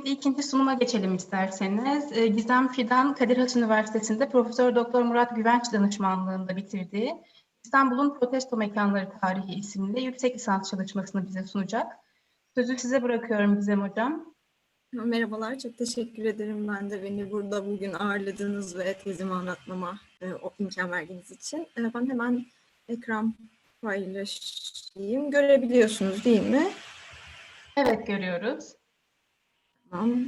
Şimdi ikinci sunuma geçelim isterseniz. Ee, Gizem Fidan, Kadir Has Üniversitesi'nde Profesör Doktor Murat Güvenç danışmanlığında bitirdiği İstanbul'un Protesto Mekanları Tarihi isimli yüksek lisans çalışmasını bize sunacak. Sözü size bırakıyorum Gizem Hocam. Merhabalar, çok teşekkür ederim ben de beni burada bugün ağırladığınız ve tezimi anlatmama e, o imkan verdiğiniz için. E, ben hemen ekran paylaşayım. Görebiliyorsunuz değil mi? Evet görüyoruz. Tamam,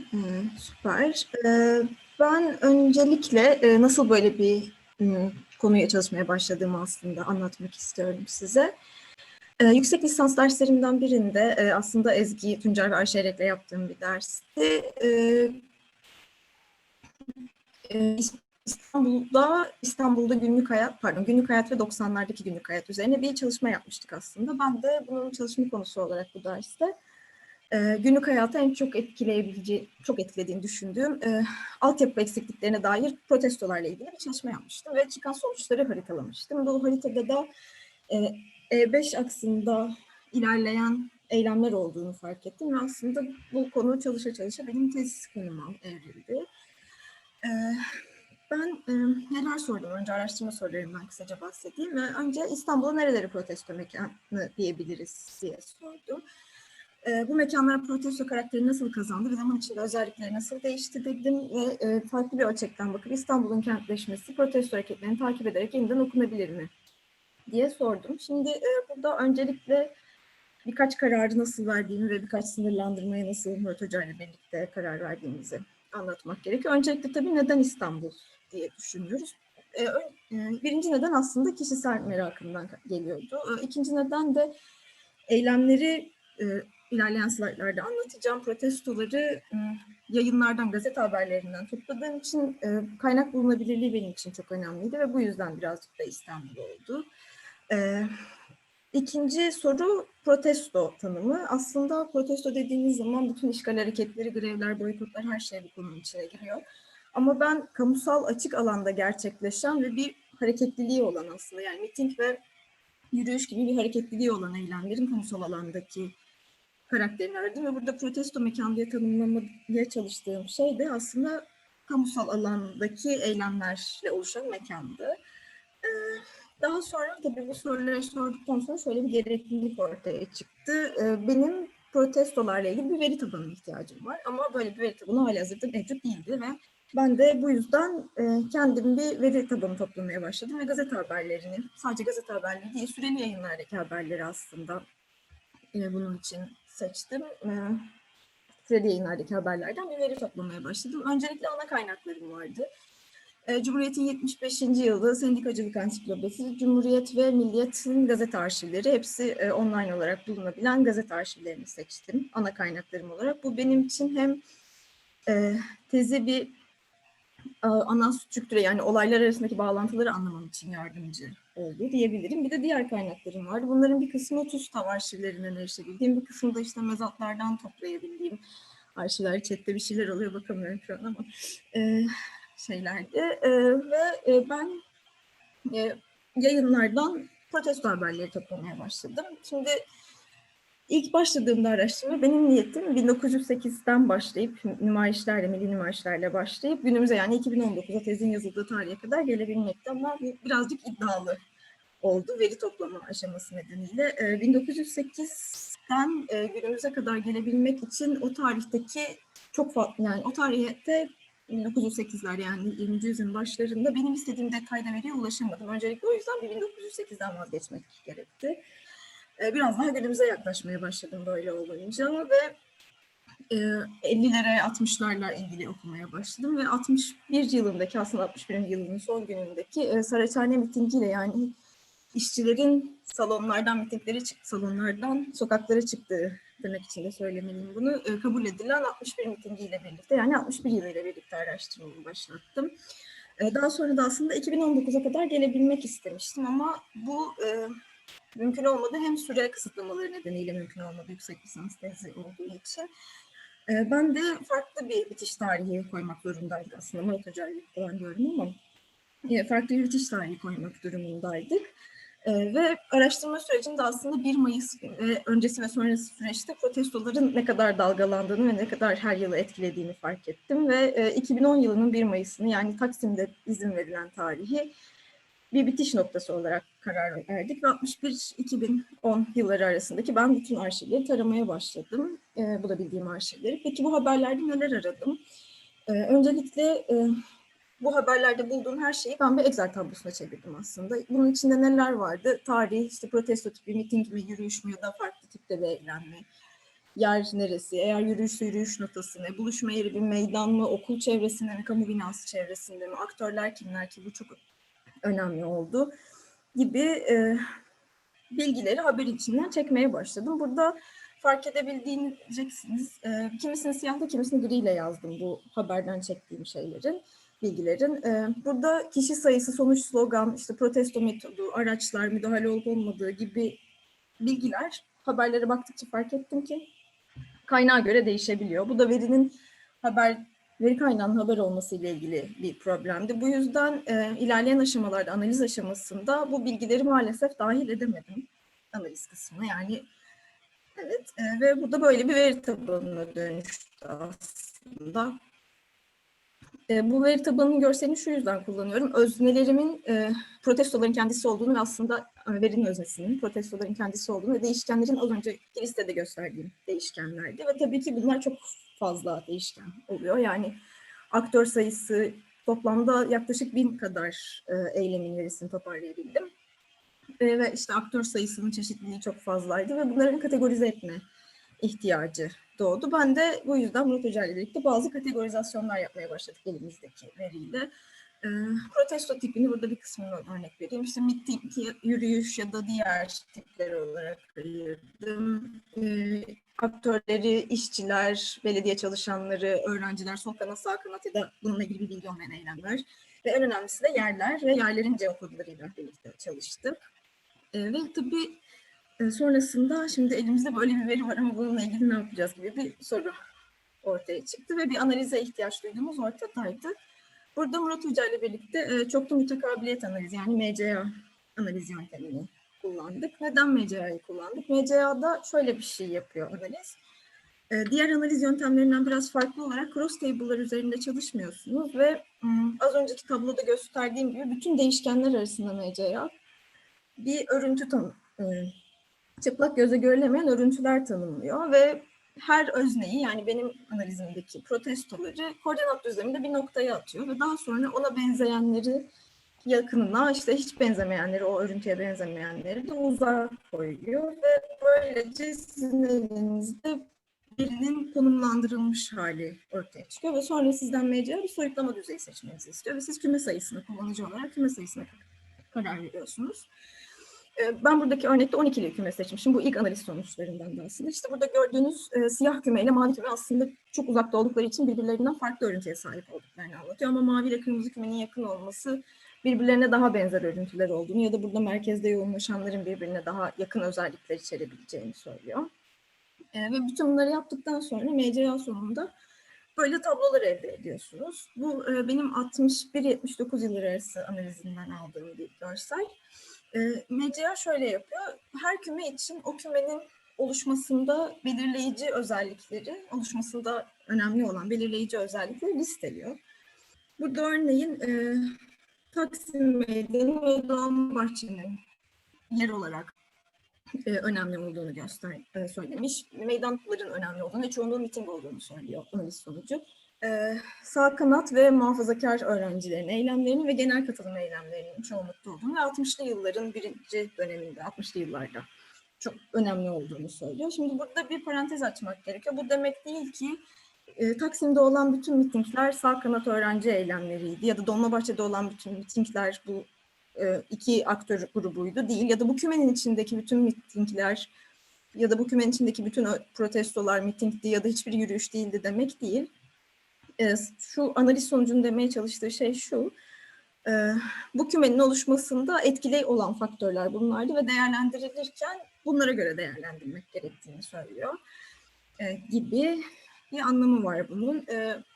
süper. E, ben öncelikle e, nasıl böyle bir m, konuya çalışmaya başladığımı aslında anlatmak istiyorum size. E, yüksek lisans derslerimden birinde e, aslında Ezgi Tuncer ve Ayşe Erek'le yaptığım bir dersti. E, e, İstanbul'da İstanbul'da günlük hayat pardon günlük hayat ve 90'lardaki günlük hayat üzerine bir çalışma yapmıştık aslında. Ben de bunun çalışma konusu olarak bu derste e, günlük hayatı en çok etkileyebileceği, çok etkilediğini düşündüğüm e, altyapı eksikliklerine dair protestolarla ilgili bir çalışma yapmıştım ve çıkan sonuçları haritalamıştım. Bu haritada da e, E5 aksında ilerleyen eylemler olduğunu fark ettim ve aslında bu konu çalışa çalışa benim tesis konuma evrildi. E, ben e, neler sordum? Önce araştırma sorularımdan kısaca bahsedeyim ve önce İstanbul'a nereleri protesto mekanı diyebiliriz diye sordum. E, bu mekanlar protesto karakteri nasıl kazandı ve zaman içinde özellikleri nasıl değişti dedim ve e, farklı bir ölçekten bakıp İstanbul'un kentleşmesi protesto hareketlerini takip ederek yeniden okunabilir mi diye sordum. Şimdi e, burada öncelikle birkaç kararı nasıl verdiğimi ve birkaç sınırlandırmaya nasıl Murat Hoca ile birlikte karar verdiğimizi anlatmak gerekiyor. Öncelikle tabii neden İstanbul diye düşünüyoruz. E, e, birinci neden aslında kişisel merakımdan geliyordu. E, ikinci neden de eylemleri ilerleyen slaytlarda anlatacağım. Protestoları e, yayınlardan, gazete haberlerinden topladığım için e, kaynak bulunabilirliği benim için çok önemliydi ve bu yüzden birazcık da İstanbul oldu. E, İkinci soru protesto tanımı. Aslında protesto dediğiniz zaman bütün işgal hareketleri, grevler, boykotlar her şey bu konunun içine giriyor. Ama ben kamusal açık alanda gerçekleşen ve bir hareketliliği olan aslında yani miting ve yürüyüş gibi bir hareketliliği olan eylemlerin kamusal alandaki karakterini aradım ve burada protesto mekan diye tanımlamaya çalıştığım şey de aslında kamusal alandaki eylemlerle oluşan mekandı. Ee, daha sonra tabii bu soruları sorduktan sonra şöyle bir gereklilik ortaya çıktı. Ee, benim protestolarla ilgili bir veri tabanına ihtiyacım var ama böyle bir veri tabanı hali hazırda mevcut değildi ve ben de bu yüzden e, kendim bir veri tabanı toplamaya başladım ve gazete haberlerini, sadece gazete haberleri değil, süreli yayınlardaki haberleri aslında e, bunun için seçtim. E, süreli yayınlardaki haberlerden bir veri toplamaya başladım. Öncelikle ana kaynaklarım vardı. E, Cumhuriyet'in 75. yılı Sendikacılık Ansiklopedisi, Cumhuriyet ve Milliyet'in gazete arşivleri hepsi e, online olarak bulunabilen gazete arşivlerini seçtim ana kaynaklarım olarak. Bu benim için hem e, tezi bir ana strüktüre yani olaylar arasındaki bağlantıları anlamam için yardımcı oldu diyebilirim. Bir de diğer kaynaklarım vardı. Bunların bir kısmı TUSTAV arşivlerinden erişebildiğim, bir kısmı da işte mezatlardan toplayabildiğim arşivler. Chatte bir şeyler oluyor bakamıyorum şu an ama e, şeylerdi. E, ve e, ben e, yayınlardan protesto haberleri toplamaya başladım. Şimdi ilk başladığımda araştırma benim niyetim 1908'den başlayıp nümayişlerle, milli nümayişlerle başlayıp günümüze yani 2019'a tezin yazıldığı tarihe kadar gelebilmekti ama birazcık iddialı oldu veri toplama aşaması nedeniyle. E, 1908'den e, günümüze kadar gelebilmek için o tarihteki çok farklı yani o tarihte 1908'ler yani 20. yüzyılın başlarında benim istediğim detayda veriye ulaşamadım. Öncelikle o yüzden bir 1908'den vazgeçmek gerekti. Ee, Biraz daha günümüze yaklaşmaya başladım böyle olunca ve e, 50'lere 60'larla ilgili okumaya başladım ve 61 yılındaki aslında 61. yılının son günündeki e, Saraçhane mitingiyle yani işçilerin salonlardan mitingleri çıktı, salonlardan sokaklara çıktığı demek için de söylemeliyim bunu. E, kabul edilen 61 mitingiyle birlikte yani 61 yılıyla birlikte araştırmamı başlattım. E, daha sonra da aslında 2019'a kadar gelebilmek istemiştim ama bu e, mümkün olmadı. Hem süre kısıtlamaları nedeniyle mümkün olmadı yüksek lisans tezi olduğu için. E, ben de farklı bir bitiş tarihi koymak zorundaydık aslında. Murat Hoca'yla falan diyorum ama e, farklı bir bitiş tarihi koymak durumundaydık. Ee, ve araştırma sürecinde aslında 1 Mayıs ve öncesi ve sonrası süreçte protestoların ne kadar dalgalandığını ve ne kadar her yılı etkilediğini fark ettim. Ve e, 2010 yılının 1 Mayıs'ını yani Taksim'de izin verilen tarihi bir bitiş noktası olarak karar verdik. Ve 61-2010 yılları arasındaki ben bütün arşivleri taramaya başladım. E, bulabildiğim arşivleri. Peki bu haberlerde neler aradım? E, öncelikle e, bu haberlerde bulduğum her şeyi ben bir Excel tablosuna çevirdim aslında. Bunun içinde neler vardı? Tarih, işte protesto tipi, miting mi, yürüyüş mü ya da farklı tipte bir eylem mi? Yer neresi? Eğer yürüyüşse yürüyüş notası ne? Buluşma yeri bir meydan mı? Okul çevresinde mi? Kamu binası çevresinde mi? Aktörler kimler ki? Bu çok önemli oldu. Gibi e, bilgileri haber içinden çekmeye başladım. Burada fark edebildiğiniz, e, kimisini siyahla kimisini griyle yazdım bu haberden çektiğim şeylerin bilgilerin. Ee, burada kişi sayısı, sonuç slogan, işte protesto metodu, araçlar, müdahale olup olmadığı gibi bilgiler haberlere baktıkça fark ettim ki kaynağa göre değişebiliyor. Bu da verinin haber veri kaynağının haber olması ile ilgili bir problemdi. Bu yüzden e, ilerleyen aşamalarda, analiz aşamasında bu bilgileri maalesef dahil edemedim analiz kısmına. Yani evet e, ve bu da böyle bir veri tabanına dönüştü aslında. E, bu veri tabanının görselini şu yüzden kullanıyorum. Öznelerimin e, protestoların kendisi olduğunu ve aslında e, verinin öznesinin protestoların kendisi olduğunu ve değişkenlerin az önce listede gösterdiğim değişkenlerdi. Ve tabii ki bunlar çok fazla değişken oluyor. Yani aktör sayısı toplamda yaklaşık bin kadar e, eylemin verisini toparlayabildim. E, ve işte aktör sayısının çeşitliliği çok fazlaydı ve bunların kategorize etme ihtiyacı doğdu. Ben de bu yüzden Murat Hoca ile birlikte bazı kategorizasyonlar yapmaya başladık elimizdeki veriyle. E, protesto tipini burada bir kısmını örnek vereyim. İşte miting, yürüyüş ya da diğer tipler olarak ayırdım. E, aktörleri, işçiler, belediye çalışanları, öğrenciler, sol kanat, sağ kanat ya da bununla ilgili bilgi olmayan eylemler. Ve en önemlisi de yerler ve yerlerin geokodlarıyla birlikte çalıştık. E, ve tabii sonrasında şimdi elimizde böyle bir veri var ama bununla ilgili ne yapacağız gibi bir soru ortaya çıktı ve bir analize ihtiyaç duyduğumuz ortadaydı. Burada Murat Hoca ile birlikte e, çoklu mütekabiliyet analizi yani MCA analiz yöntemini kullandık. Neden MCA'yı kullandık? MCA'da şöyle bir şey yapıyor analiz. E, diğer analiz yöntemlerinden biraz farklı olarak cross table'lar üzerinde çalışmıyorsunuz ve az önceki tabloda gösterdiğim gibi bütün değişkenler arasında MCA bir örüntü tanı çıplak göze görülemeyen örüntüler tanımlıyor ve her özneyi yani benim analizimdeki protestoları koordinat düzleminde bir noktaya atıyor ve daha sonra ona benzeyenleri yakınına işte hiç benzemeyenleri o örüntüye benzemeyenleri de uzağa koyuyor ve böylece sizin elinizde birinin konumlandırılmış hali ortaya çıkıyor ve sonra sizden MCA bir soyutlama düzeyi seçmenizi istiyor ve siz küme sayısını kullanıcı olarak küme sayısına karar veriyorsunuz. Ee, ben buradaki örnekte 12'li küme seçmişim. Bu ilk analiz sonuçlarından da aslında. İşte burada gördüğünüz e, siyah küme ile mavi küme aslında çok uzakta oldukları için birbirlerinden farklı örüntüye sahip olduklarını anlatıyor. Ama mavi ile kırmızı kümenin yakın olması birbirlerine daha benzer örüntüler olduğunu ya da burada merkezde yoğunlaşanların birbirine daha yakın özellikler içerebileceğini söylüyor. E, ve bütün bunları yaptıktan sonra MCA sonunda böyle tablolar elde ediyorsunuz. Bu e, benim 61-79 yılları arası analizinden aldığım bir görsel. E, şöyle yapıyor. Her küme için o kümenin oluşmasında belirleyici özellikleri, oluşmasında önemli olan belirleyici özellikleri listeliyor. Burada örneğin e, Taksim Meydanı ve Dolmabahçe'nin yer olarak e, önemli olduğunu göster e, söylemiş. Meydanların önemli olduğunu ve çoğunluğun miting olduğunu söylüyor analiz sonucu e, sağ kanat ve muhafazakar öğrencilerin eylemlerinin ve genel katılım eylemlerinin çoğunlukta olduğunu ve 60'lı yılların birinci döneminde, 60'lı yıllarda çok önemli olduğunu söylüyor. Şimdi burada bir parantez açmak gerekiyor. Bu demek değil ki e, Taksim'de olan bütün mitingler sağ kanat öğrenci eylemleriydi ya da Dolmabahçe'de olan bütün mitingler bu e, iki aktör grubuydu değil ya da bu kümenin içindeki bütün mitingler ya da bu kümenin içindeki bütün protestolar mitingdi ya da hiçbir yürüyüş değildi demek değil e, şu analiz sonucunu demeye çalıştığı şey şu. E, bu kümenin oluşmasında etkili olan faktörler bunlardı ve değerlendirilirken bunlara göre değerlendirmek gerektiğini söylüyor e, gibi bir anlamı var bunun.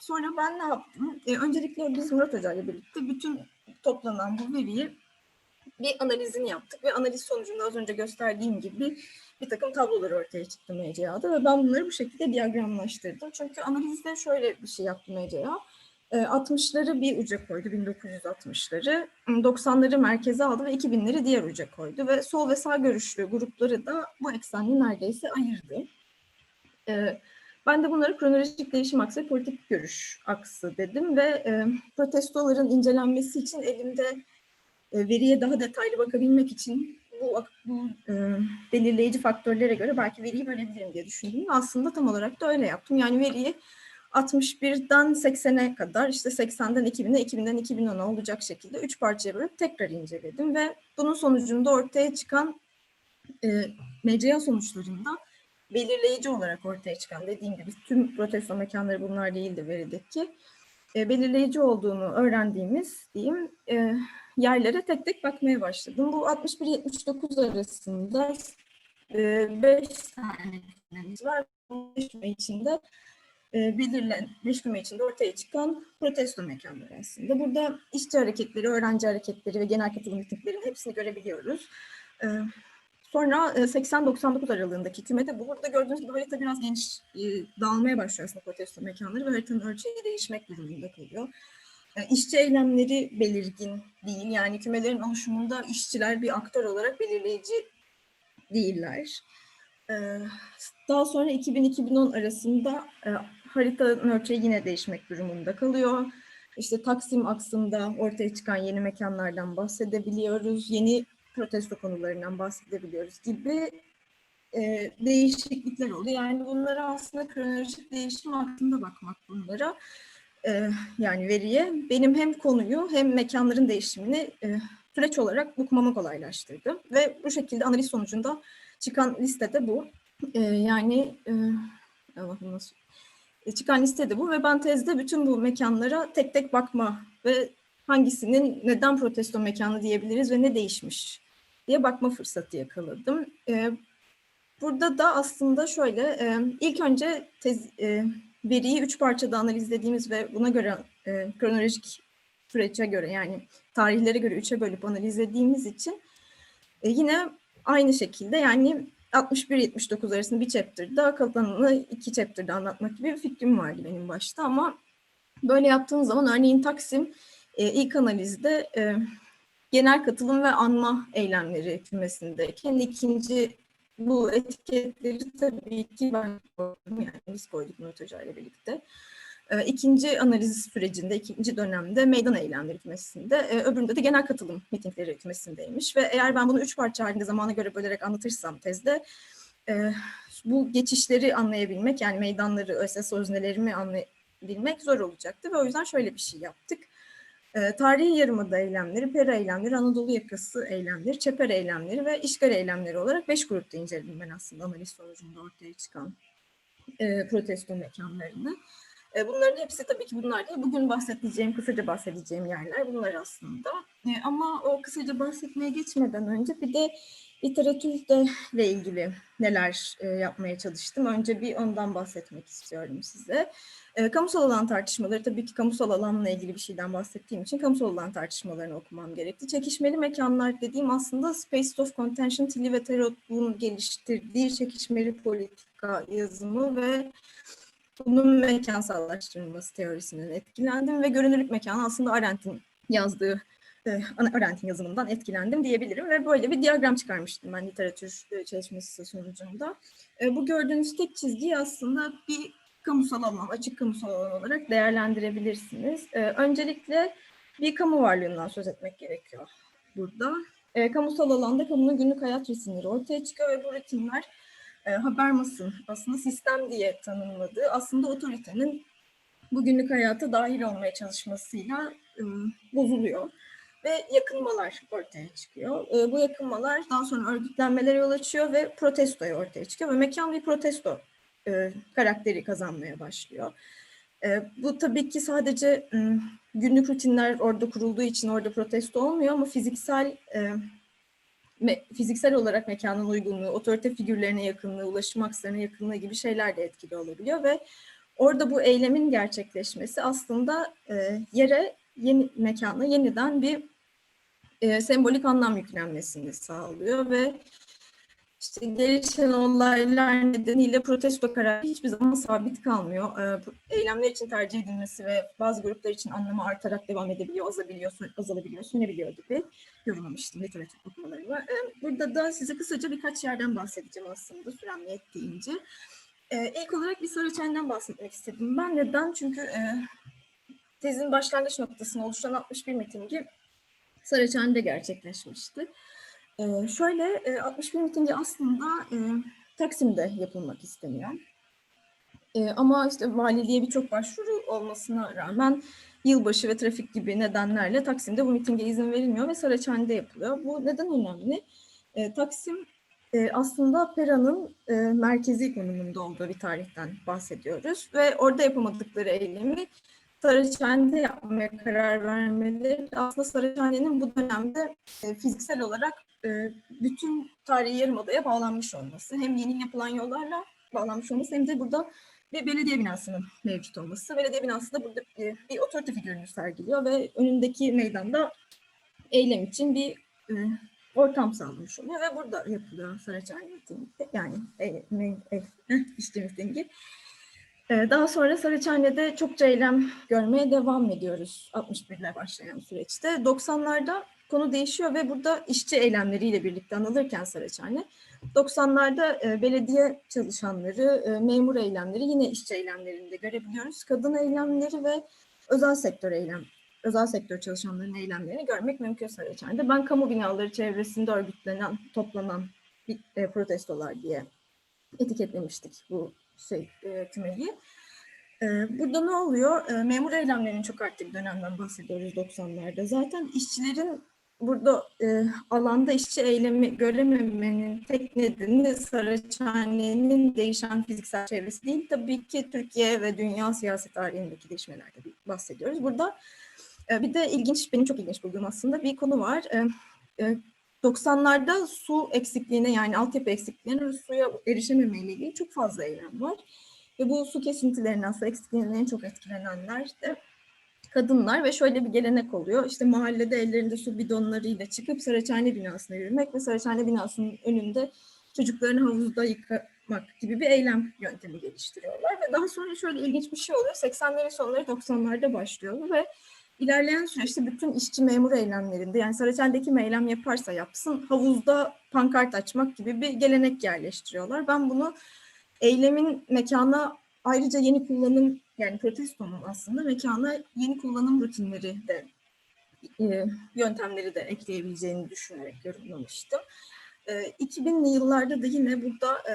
Sonra ben ne yaptım? Öncelikle biz Murat Hoca ile birlikte bütün toplanan bu veriyi bir analizini yaptık ve analiz sonucunda az önce gösterdiğim gibi bir takım tablolar ortaya çıktı MCA'da ve ben bunları bu şekilde diyagramlaştırdım. Çünkü analizde şöyle bir şey yaptı MCA. E, 60'ları bir uca koydu, 1960'ları. 90'ları merkeze aldı ve 2000'leri diğer uca koydu. Ve sol ve sağ görüşlü grupları da bu eksenle neredeyse ayırdı. E, ben de bunları kronolojik değişim aksı politik görüş aksı dedim ve e, protestoların incelenmesi için elimde veriye daha detaylı bakabilmek için bu, bu e, belirleyici faktörlere göre belki veriyi bölebilirim diye düşündüm. Aslında tam olarak da öyle yaptım. Yani veriyi 61'den 80'e kadar işte 80'den 2000'e 2000'den 2010'a olacak şekilde üç parçaya bölüp tekrar inceledim ve bunun sonucunda ortaya çıkan e, MCA sonuçlarında belirleyici olarak ortaya çıkan dediğim gibi tüm protesto mekanları bunlar değildi verideki e, belirleyici olduğunu öğrendiğimiz diyeyim e, yerlere tek tek bakmaya başladım. Bu 61-79 arasında 5 tane kümemiz var. 5 küme içinde e, belirlen, 5 küme içinde ortaya çıkan protesto mekanları aslında. Burada işçi hareketleri, öğrenci hareketleri ve genel katılım mitinglerinin hepsini görebiliyoruz. E, sonra 80-99 aralığındaki kümede bu burada gördüğünüz gibi harita biraz geniş e, dağılmaya başlıyor aslında protesto mekanları ve haritanın ölçeği değişmek durumunda kalıyor. İşçi eylemleri belirgin değil. Yani kümelerin oluşumunda işçiler bir aktör olarak belirleyici değiller. Daha sonra 2000-2010 arasında haritanın ölçeği yine değişmek durumunda kalıyor. İşte Taksim aksında ortaya çıkan yeni mekanlardan bahsedebiliyoruz. Yeni protesto konularından bahsedebiliyoruz gibi değişiklikler oluyor. Yani bunlara aslında kronolojik değişim hakkında bakmak bunlara yani veriye benim hem konuyu hem mekanların değişimini e, süreç olarak okumamı kolaylaştırdı. Ve bu şekilde analiz sonucunda çıkan listede bu. E, yani e, Allah'ım nasıl çıkan listede bu ve ben tezde bütün bu mekanlara tek tek bakma ve hangisinin neden protesto mekanı diyebiliriz ve ne değişmiş diye bakma fırsatı yakaladım. E, burada da aslında şöyle e, ilk önce tez, e, veriyi üç parçada analizlediğimiz ve buna göre e, kronolojik sürece göre yani tarihlere göre üçe bölüp analizlediğimiz için e, yine aynı şekilde yani 61-79 arasında bir chapter'da kalanını iki chapter'da anlatmak gibi bir fikrim vardı benim başta ama böyle yaptığınız zaman örneğin Taksim e, ilk analizde e, genel katılım ve anma eylemleri kümesindeyken ikinci bu etiketleri tabii ki ben koydum yani biz koyduk Murat Hoca ile birlikte. E, ikinci analiz sürecinde, ikinci dönemde meydan eylemleri kümesinde, e, öbüründe de genel katılım mitingleri kümesindeymiş. Ve eğer ben bunu üç parça halinde zamana göre bölerek anlatırsam tezde, e, bu geçişleri anlayabilmek, yani meydanları, ÖSS öznelerimi anlayabilmek zor olacaktı. Ve o yüzden şöyle bir şey yaptık. E, tarihi yarımada eylemleri, pera eylemleri, Anadolu yakası eylemleri, çeper eylemleri ve işgal eylemleri olarak beş grupta inceledim ben aslında analiz sonucunda ortaya çıkan e, protesto mekanlarını. E, bunların hepsi tabii ki bunlar değil. Bugün bahsedeceğim, kısaca bahsedeceğim yerler bunlar aslında. E, ama o kısaca bahsetmeye geçmeden önce bir de literatürle ilgili neler e, yapmaya çalıştım. Önce bir ondan bahsetmek istiyorum size. E, kamusal alan tartışmaları, tabii ki kamusal alanla ilgili bir şeyden bahsettiğim için kamusal alan tartışmalarını okumam gerekti. Çekişmeli mekanlar dediğim aslında Space of Contention, Tilly ve Tarot'un geliştirdiği çekişmeli politika yazımı ve bunun mekansallaştırılması teorisinden etkilendim ve görünürlük mekanı aslında Arendt'in yazdığı e, Arendt'in yazımından etkilendim diyebilirim ve böyle bir diyagram çıkarmıştım ben literatür e, çalışması sonucunda. E, bu gördüğünüz tek çizgiyi aslında bir kamusal alan, açık kamusal alan olarak değerlendirebilirsiniz. Öncelikle bir kamu varlığından söz etmek gerekiyor burada. Kamusal alanda kamunun günlük hayat resimleri ortaya çıkıyor ve bu resimler Habermas'ın aslında sistem diye tanımladığı aslında otoritenin bugünlük hayata dahil olmaya çalışmasıyla bozuluyor ve yakınmalar ortaya çıkıyor. E, bu yakınmalar daha sonra örgütlenmelere yol açıyor ve protestoya ortaya çıkıyor ve mekan bir protesto e, karakteri kazanmaya başlıyor. E, bu tabii ki sadece e, günlük rutinler orada kurulduğu için orada protesto olmuyor ama fiziksel e, me, fiziksel olarak mekanın uygunluğu, otorite figürlerine yakınlığı, ulaşım akslarına yakınlığı gibi şeyler de etkili olabiliyor ve orada bu eylemin gerçekleşmesi aslında e, yere yeni mekana yeniden bir e, sembolik anlam yüklenmesini sağlıyor ve işte gelişen olaylar nedeniyle protesto kararı hiçbir zaman sabit kalmıyor. Ee, eylemler için tercih edilmesi ve bazı gruplar için anlamı artarak devam edebiliyor, azalabiliyor, azalabiliyor, sönebiliyor gibi yorumlamıştım literatür okumalarımı. Ee, burada da size kısaca birkaç yerden bahsedeceğim aslında sürem yettiğince. Ee, ilk olarak bir Saraçhane'den bahsetmek istedim. Ben neden? Çünkü e, tezin başlangıç noktasını oluşturan 61 mitingi Saraçhane'de gerçekleşmişti. Ee, şöyle e, 61 mitingi aslında e, Taksim'de yapılmak isteniyor. E, ama işte valiliğe birçok başvuru olmasına rağmen yılbaşı ve trafik gibi nedenlerle Taksim'de bu mitinge izin verilmiyor ve Saraçhane'de yapılıyor. Bu neden önemli? E, Taksim e, aslında Pera'nın e, merkezi konumunda olduğu bir tarihten bahsediyoruz ve orada yapamadıkları eylemi Saraçhane'de yapmaya karar vermeleri aslında Saraçhane'nin bu dönemde e, fiziksel olarak e, bütün tarihi yarımadaya bağlanmış olması. Hem yeni yapılan yollarla bağlanmış olması hem de burada bir belediye binasının mevcut olması. Belediye binası da burada e, bir otorite figürünü sergiliyor ve önündeki meydanda eylem için bir e, ortam sağlamış oluyor ve burada yapılıyor Saraçhane mitingi. Yani e, e, e, işte mitingi. Ee, Daha sonra Saraçhane'de çokça eylem görmeye devam ediyoruz 61 ile başlayan süreçte. 90'larda konu değişiyor ve burada işçi eylemleriyle birlikte anılırken Saraçhane, 90'larda e, belediye çalışanları, e, memur eylemleri yine işçi eylemlerinde görebiliyoruz. Kadın eylemleri ve özel sektör eylem, özel sektör çalışanlarının eylemlerini görmek mümkün Saraçhane'de. Ben kamu binaları çevresinde örgütlenen, toplanan bir, e, protestolar diye etiketlemiştik bu şey e, kümeyi. E, burada ne oluyor? E, memur eylemlerinin çok arttığı bir dönemden bahsediyoruz 90'larda. Zaten işçilerin burada alanda işçi eylemi görememenin tek nedeni Saraçhane'nin değişen fiziksel çevresi değil. Tabii ki Türkiye ve dünya siyaset tarihindeki değişmelerde bahsediyoruz. Burada bir de ilginç, benim çok ilginç bulduğum aslında bir konu var. 90'larda su eksikliğine yani altyapı eksikliğine suya erişememe ile ilgili çok fazla eylem var. Ve bu su kesintilerinden, su eksikliğinden en çok etkilenenler de kadınlar ve şöyle bir gelenek oluyor. İşte mahallede ellerinde su bidonlarıyla çıkıp Saraçhane binasına yürümek ve Saraçhane binasının önünde çocuklarını havuzda yıkamak gibi bir eylem yöntemi geliştiriyorlar. Ve daha sonra şöyle ilginç bir şey oluyor. 80'lerin sonları 90'larda başlıyor ve İlerleyen süreçte bütün işçi memur eylemlerinde yani Saraçhane'deki mi eylem yaparsa yapsın havuzda pankart açmak gibi bir gelenek yerleştiriyorlar. Ben bunu eylemin mekana ayrıca yeni kullanım yani protestonun aslında mekana yeni kullanım rutinleri de e, yöntemleri de ekleyebileceğini düşünerek yorumlamıştım. E, 2000'li yıllarda da yine burada e,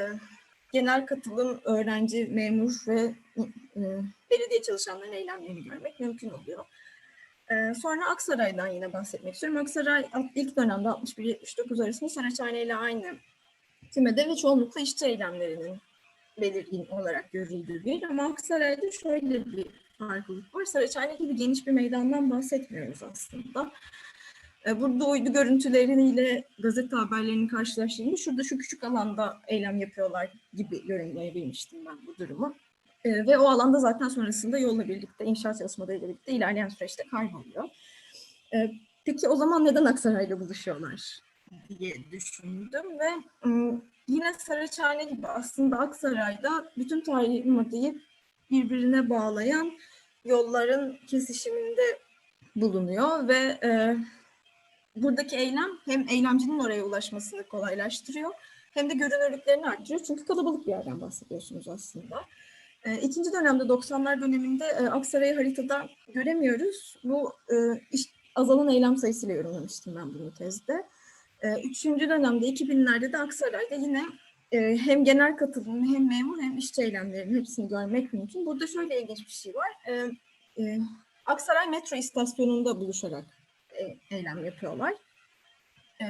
genel katılım öğrenci, memur ve e, belediye çalışanlarının eylemlerini görmek mümkün oluyor. Ee, sonra Aksaray'dan yine bahsetmek istiyorum. Aksaray ilk dönemde 61-79 arasında Saraçhane ile aynı kümede ve çoğunlukla işçi eylemlerinin belirgin olarak görüldüğü bir ama Aksaray'da şöyle bir farklılık var. Saraçhane gibi geniş bir meydandan bahsetmiyoruz aslında. Ee, burada uydu görüntüleriyle gazete haberlerinin karşılaştığında şurada şu küçük alanda eylem yapıyorlar gibi yorumlayabilmiştim ben bu durumu. E, ve o alanda zaten sonrasında yolla birlikte, inşaat çalışmalarıyla birlikte ilerleyen süreçte kayboluyor. E, peki o zaman neden Aksaray'la buluşuyorlar diye düşündüm ve yine Saraçhane gibi aslında Aksaray'da bütün tarihi maddeyi birbirine bağlayan yolların kesişiminde bulunuyor ve e, buradaki eylem hem eylemcinin oraya ulaşmasını kolaylaştırıyor hem de görünürlüklerini artırıyor. Çünkü kalabalık bir yerden bahsediyorsunuz aslında. E, ikinci dönemde 90'lar döneminde e, Aksaray'ı haritada göremiyoruz. Bu e, iş, azalan eylem sayısıyla yorumlamıştım ben bunu tezde. E, üçüncü dönemde 2000'lerde de Aksaray'da yine e, hem genel katılım hem memur hem işçi eylemlerinin hepsini görmek mümkün. Burada şöyle ilginç bir şey var. E, e, Aksaray metro istasyonunda buluşarak e, eylem yapıyorlar. E,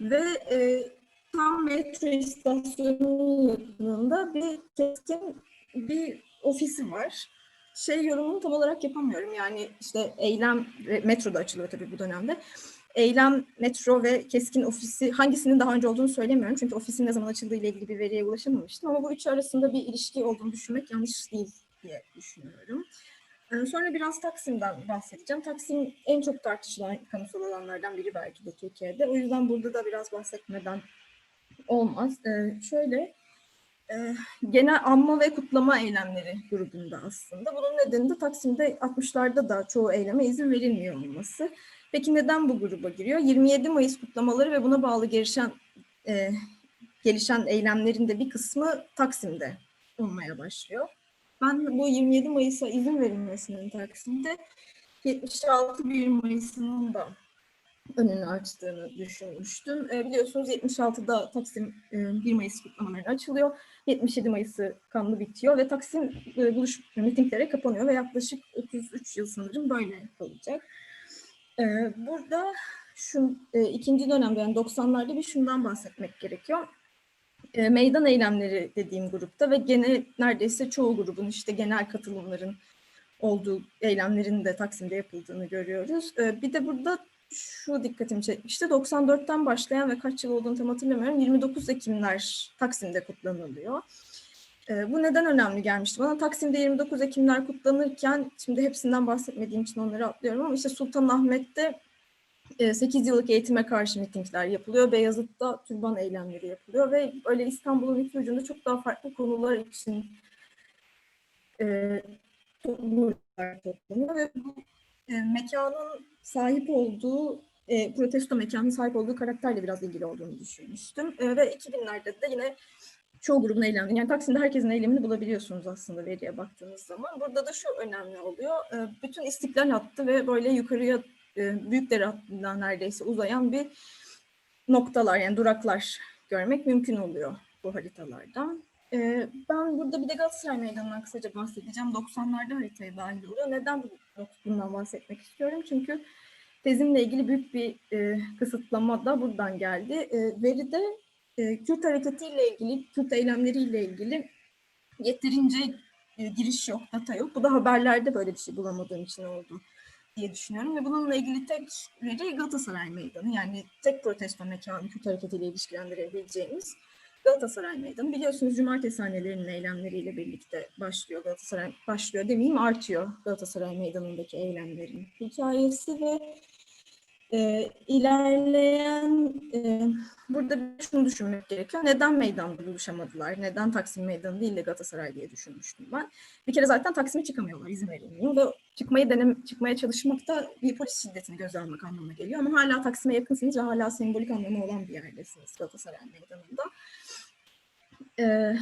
ve e, tam metro istasyonunun yakınında bir keskin bir ofisi var. Şey yorumunu tam olarak yapamıyorum. Yani işte eylem metroda açılıyor tabii bu dönemde. Eylem, metro ve keskin ofisi hangisinin daha önce olduğunu söylemiyorum. Çünkü ofisin ne zaman açıldığı ile ilgili bir veriye ulaşamamıştım. Ama bu üçü arasında bir ilişki olduğunu düşünmek yanlış değil diye düşünüyorum. Ee, Sonra biraz Taksim'den bahsedeceğim. Taksim en çok tartışılan kamusal alanlardan biri belki de Türkiye'de. O yüzden burada da biraz bahsetmeden olmaz. Ee, şöyle, e, genel anma ve kutlama eylemleri grubunda aslında. Bunun nedeni de Taksim'de 60'larda da çoğu eyleme izin verilmiyor olması. Peki neden bu gruba giriyor? 27 Mayıs kutlamaları ve buna bağlı gelişen e, gelişen eylemlerin de bir kısmı Taksim'de olmaya başlıyor. Ben bu 27 Mayıs'a izin verilmesinin Taksim'de 76 1 Mayıs'ının da önünü açtığını düşünmüştüm. E, biliyorsunuz 76'da Taksim e, 1 Mayıs kutlamaları açılıyor. 77 Mayıs'ı kanlı bitiyor ve Taksim e, buluş mitinglere kapanıyor ve yaklaşık 33 yıl sanırım böyle kalacak. E, burada şu e, ikinci dönemde yani 90'larda bir şundan bahsetmek gerekiyor e, meydan eylemleri dediğim grupta ve gene neredeyse çoğu grubun işte genel katılımların olduğu eylemlerin de Taksim'de yapıldığını görüyoruz. E, bir de burada şu dikkatimi çekmişti. 94'ten başlayan ve kaç yıl olduğunu tam hatırlamıyorum. 29 Ekimler Taksim'de kutlanılıyor. E, bu neden önemli gelmişti bana? Taksim'de 29 Ekimler kutlanırken, şimdi hepsinden bahsetmediğim için onları atlıyorum ama işte Sultanahmet'te 8 yıllık eğitime karşı mitingler yapılıyor. Beyazıt'ta türban eylemleri yapılıyor ve öyle İstanbul'un iki ucunda çok daha farklı konular için e, toplanıyor ve bu e, mekanın sahip olduğu, e, protesto mekanın sahip olduğu karakterle biraz ilgili olduğunu düşünmüştüm. E, ve 2000'lerde de yine çoğu grubun eylemleri, yani Taksim'de herkesin eylemini bulabiliyorsunuz aslında veriye baktığınız zaman. Burada da şu önemli oluyor, e, bütün istiklal hattı ve böyle yukarıya e, Büyükdere hattından neredeyse uzayan bir noktalar yani duraklar görmek mümkün oluyor bu haritalardan. E, ben burada bir de Galatasaray Meydanı'ndan kısaca bahsedeceğim. 90'larda haritaya dahil oluyor. Neden bundan bahsetmek istiyorum? Çünkü tezimle ilgili büyük bir e, kısıtlama da buradan geldi. E, veride e, Kürt hareketiyle ilgili, Kürt eylemleriyle ilgili yeterince e, giriş yok, data yok. Bu da haberlerde böyle bir şey bulamadığım için oldu diye düşünüyorum ve bununla ilgili tek veri Galatasaray Meydanı yani tek protesto mekanı Kürt hareketiyle ilişkilendirebileceğimiz Galatasaray Meydanı. Biliyorsunuz cumartesi sahnelerinin eylemleriyle birlikte başlıyor Galatasaray, başlıyor demeyeyim artıyor Galatasaray Meydanı'ndaki eylemlerin hikayesi ve e, ilerleyen e, burada şunu düşünmek gerekiyor. Neden meydanda buluşamadılar? Neden Taksim Meydanı değil de Galatasaray diye düşünmüştüm ben. Bir kere zaten Taksim'e çıkamıyorlar, izin verilmiyor ve çıkmayı denem çıkmaya çalışmak da bir polis şiddetini göze almak anlamına geliyor. Ama hala Taksim'e yakınsınız ve hala sembolik anlamı olan bir yerdesiniz Galatasaray Meydanı'nda. Ee,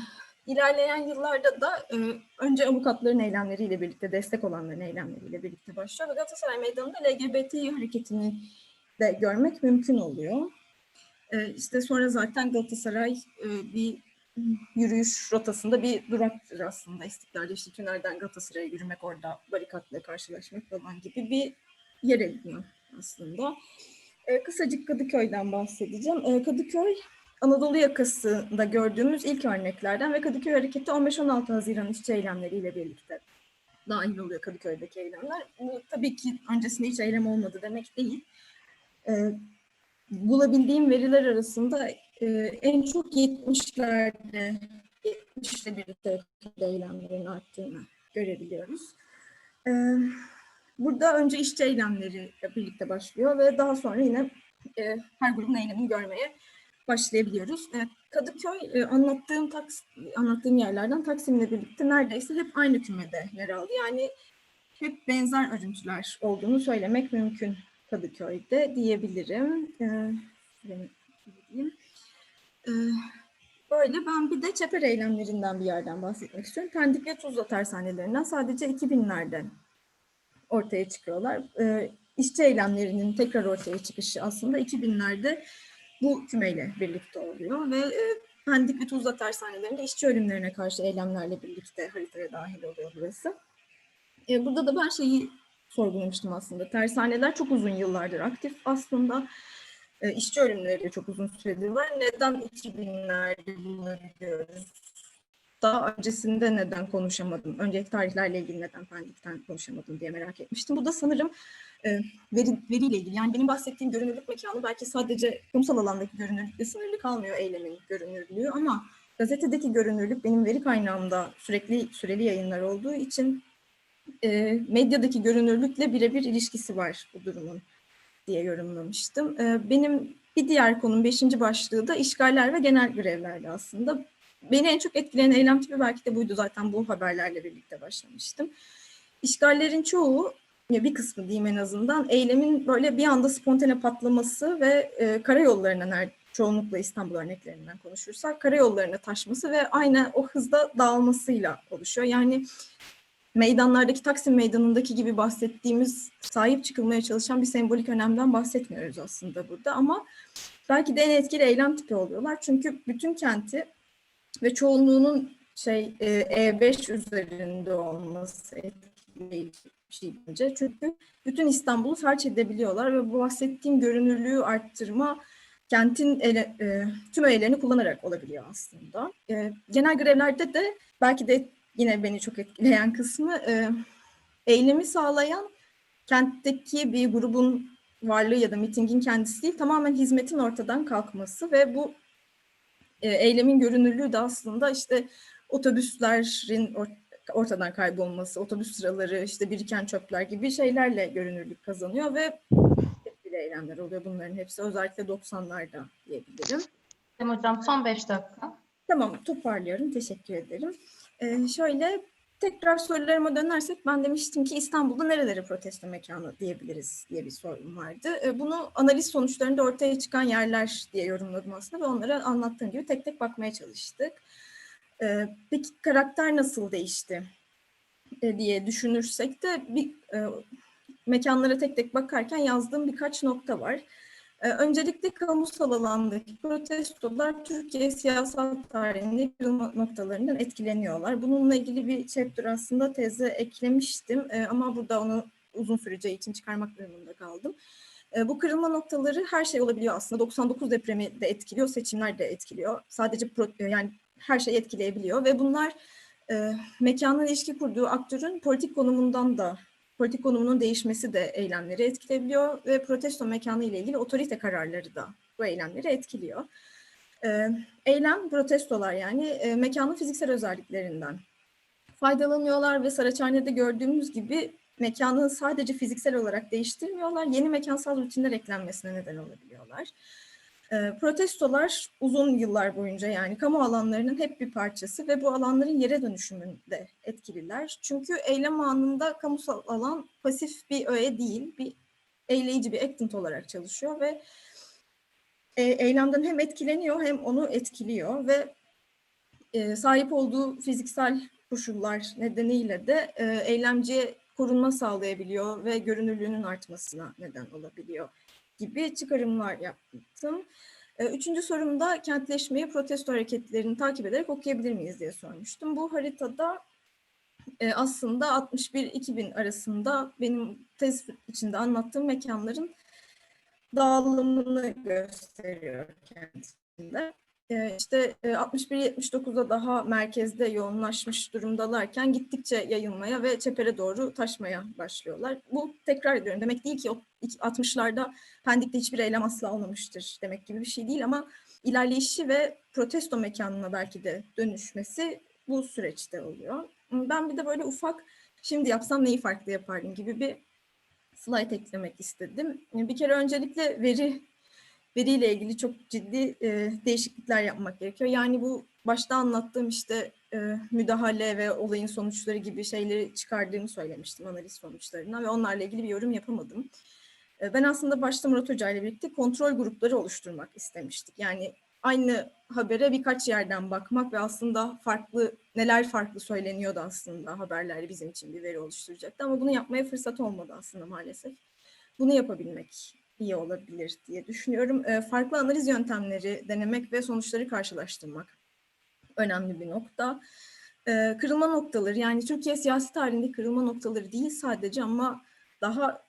ilerleyen yıllarda da e, önce avukatların eylemleriyle birlikte, destek olanların eylemleriyle birlikte başlıyor Galatasaray Meydanı'nda LGBTİ hareketini de görmek mümkün oluyor. E, işte sonra zaten Galatasaray e, bir yürüyüş rotasında bir duraktır aslında İstiklal'de işte Tüner'den Galatasaray'a yürümek orada barikatla karşılaşmak falan gibi bir yer ediniyor aslında. E, kısacık Kadıköy'den bahsedeceğim. E, Kadıköy Anadolu yakasında gördüğümüz ilk örneklerden ve Kadıköy hareketi 15-16 Haziran işçi eylemleriyle birlikte dahil oluyor Kadıköy'deki eylemler. Bu tabii ki öncesinde hiç eylem olmadı demek değil. E, bulabildiğim veriler arasında e, en çok 70'lerde 70'le birlikte eylemlerin arttığını görebiliyoruz. E, burada önce işçi eylemleri birlikte başlıyor ve daha sonra yine e, her grubun eylemini görmeye başlayabiliyoruz. E, Kadıköy e, anlattığım taks anlattığım yerlerden Taksim'le birlikte neredeyse hep aynı kümede yer aldı. Yani hep benzer örüntüler olduğunu söylemek mümkün Kadıköy'de diyebilirim. Ee, böyle ben bir de çeper eylemlerinden bir yerden bahsetmek istiyorum. Pendik ve Tuzla tersanelerinden sadece 2000'lerde ortaya çıkıyorlar. İşçi eylemlerinin tekrar ortaya çıkışı aslında 2000'lerde bu kümeyle birlikte oluyor ve e, Pendik ve Tuzla tersanelerinde işçi ölümlerine karşı eylemlerle birlikte haritaya dahil oluyor burası. E, burada da ben şeyi sorgulamıştım aslında. Tersaneler çok uzun yıllardır aktif aslında. E, işçi ölümleri de çok uzun süredir var. Neden 2000'lerde bunları biliyoruz? Daha öncesinde neden konuşamadım? Önceki tarihlerle ilgili neden Pendik'ten konuşamadım diye merak etmiştim. Bu da sanırım e, veri, veriyle ilgili. Yani benim bahsettiğim görünürlük mekanı belki sadece kamusal alandaki görünürlükle sınırlı kalmıyor eylemin görünürlüğü ama gazetedeki görünürlük benim veri kaynağımda sürekli süreli yayınlar olduğu için e, medyadaki görünürlükle birebir ilişkisi var bu durumun diye yorumlamıştım. E, benim bir diğer konum beşinci başlığı da işgaller ve genel grevlerdi aslında. Beni en çok etkileyen eylem tipi belki de buydu zaten bu haberlerle birlikte başlamıştım. İşgallerin çoğu bir kısmı diyeyim en azından eylemin böyle bir anda spontane patlaması ve e, karayollarına çoğunlukla İstanbul örneklerinden konuşursak karayollarına taşması ve aynı o hızda dağılmasıyla oluşuyor. Yani meydanlardaki Taksim Meydanı'ndaki gibi bahsettiğimiz sahip çıkılmaya çalışan bir sembolik önemden bahsetmiyoruz aslında burada ama belki de en etkili eylem tipi oluyorlar. Çünkü bütün kenti ve çoğunluğunun şey e, E5 üzerinde olması etkileyici bir şey bence. Çünkü bütün İstanbul'u felç edebiliyorlar ve bu bahsettiğim görünürlüğü arttırma kentin ele, e, tüm öğelerini kullanarak olabiliyor aslında. E, genel grevlerde de belki de yine beni çok etkileyen kısmı e, eylemi sağlayan kentteki bir grubun varlığı ya da mitingin kendisi değil tamamen hizmetin ortadan kalkması ve bu e, eylemin görünürlüğü de aslında işte otobüslerin or- ortadan kaybolması, otobüs sıraları, işte biriken çöpler gibi şeylerle görünürlük kazanıyor ve etkili eylemler oluyor bunların hepsi özellikle 90'larda diyebilirim. Hocam son 5 dakika. Tamam toparlıyorum teşekkür ederim. Ee, şöyle tekrar sorularıma dönersek ben demiştim ki İstanbul'da nerelere protesto mekanı diyebiliriz diye bir sorum vardı. Ee, bunu analiz sonuçlarında ortaya çıkan yerler diye yorumladım aslında ve onlara anlattığım gibi tek tek bakmaya çalıştık. Ee, peki karakter nasıl değişti e, diye düşünürsek de bir e, mekanlara tek tek bakarken yazdığım birkaç nokta var. Ee, Öncelikle kamusal alandaki protestolar Türkiye siyasal tarihinde kırılma noktalarından etkileniyorlar. Bununla ilgili bir chapter aslında teze eklemiştim Ee, ama burada onu uzun süreceği için çıkarmak durumunda kaldım. Ee, Bu kırılma noktaları her şey olabiliyor aslında. 99 depremi de etkiliyor, seçimler de etkiliyor. Sadece pro- yani her şey etkileyebiliyor ve bunlar e, mekanın ilişki kurduğu aktörün politik konumundan da politik konumunun değişmesi de eylemleri etkileyebiliyor ve protesto mekanı ile ilgili otorite kararları da bu eylemleri etkiliyor. Ee, eylem, protestolar yani e, mekanın fiziksel özelliklerinden faydalanıyorlar ve Saraçhane'de gördüğümüz gibi mekanı sadece fiziksel olarak değiştirmiyorlar, yeni mekansal rutinler eklenmesine neden olabiliyorlar. Ee, protestolar uzun yıllar boyunca yani kamu alanlarının hep bir parçası ve bu alanların yere dönüşümünde etkililer. Çünkü eylem anında kamusal alan pasif bir öğe değil, bir eyleyici bir actant olarak çalışıyor ve e, eylemden hem etkileniyor hem onu etkiliyor ve e, sahip olduğu fiziksel koşullar nedeniyle de e, eylemciye korunma sağlayabiliyor ve görünürlüğünün artmasına neden olabiliyor gibi çıkarımlar yaptım. E, Üçüncü sorumda kentleşmeyi protesto hareketlerini takip ederek okuyabilir miyiz diye sormuştum. Bu haritada e, aslında 61-2000 arasında benim tez içinde anlattığım mekanların dağılımını gösteriyor kendisinde. E, İşte e, 61-79'da daha merkezde yoğunlaşmış durumdalarken gittikçe yayılmaya ve çepere doğru taşmaya başlıyorlar. Bu tekrar ediyorum demek değil ki o 60'larda Pendik'te hiçbir eylem asla olmamıştır demek gibi bir şey değil ama ilerleyişi ve protesto mekanına belki de dönüşmesi bu süreçte oluyor. Ben bir de böyle ufak şimdi yapsam neyi farklı yapardım gibi bir slide eklemek istedim. Bir kere öncelikle veri veriyle ilgili çok ciddi e, değişiklikler yapmak gerekiyor. Yani bu başta anlattığım işte e, müdahale ve olayın sonuçları gibi şeyleri çıkardığımı söylemiştim analiz sonuçlarına ve onlarla ilgili bir yorum yapamadım. E, ben aslında başta Murat Hoca ile birlikte kontrol grupları oluşturmak istemiştik. Yani aynı habere birkaç yerden bakmak ve aslında farklı neler farklı söyleniyordu aslında haberler bizim için bir veri oluşturacaktı ama bunu yapmaya fırsat olmadı aslında maalesef. Bunu yapabilmek iyi olabilir diye düşünüyorum. E, farklı analiz yöntemleri denemek ve sonuçları karşılaştırmak önemli bir nokta. E, kırılma noktaları yani Türkiye siyasi tarihinde kırılma noktaları değil sadece ama daha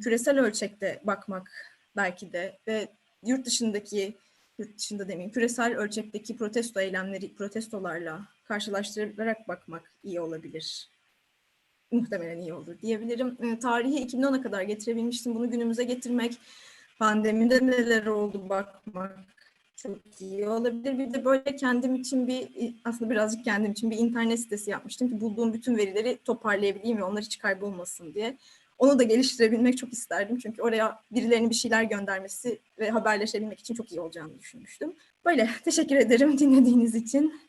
küresel ölçekte bakmak belki de ve yurt dışındaki yurt dışında demeyeyim küresel ölçekteki protesto eylemleri protestolarla karşılaştırarak bakmak iyi olabilir muhtemelen iyi olur diyebilirim. E, tarihi 2010'a kadar getirebilmiştim. Bunu günümüze getirmek, pandemide neler oldu bakmak çok iyi olabilir. Bir de böyle kendim için bir aslında birazcık kendim için bir internet sitesi yapmıştım ki bulduğum bütün verileri toparlayabileyim ve onlar hiç kaybolmasın diye. Onu da geliştirebilmek çok isterdim. Çünkü oraya birilerinin bir şeyler göndermesi ve haberleşebilmek için çok iyi olacağını düşünmüştüm. Böyle teşekkür ederim dinlediğiniz için.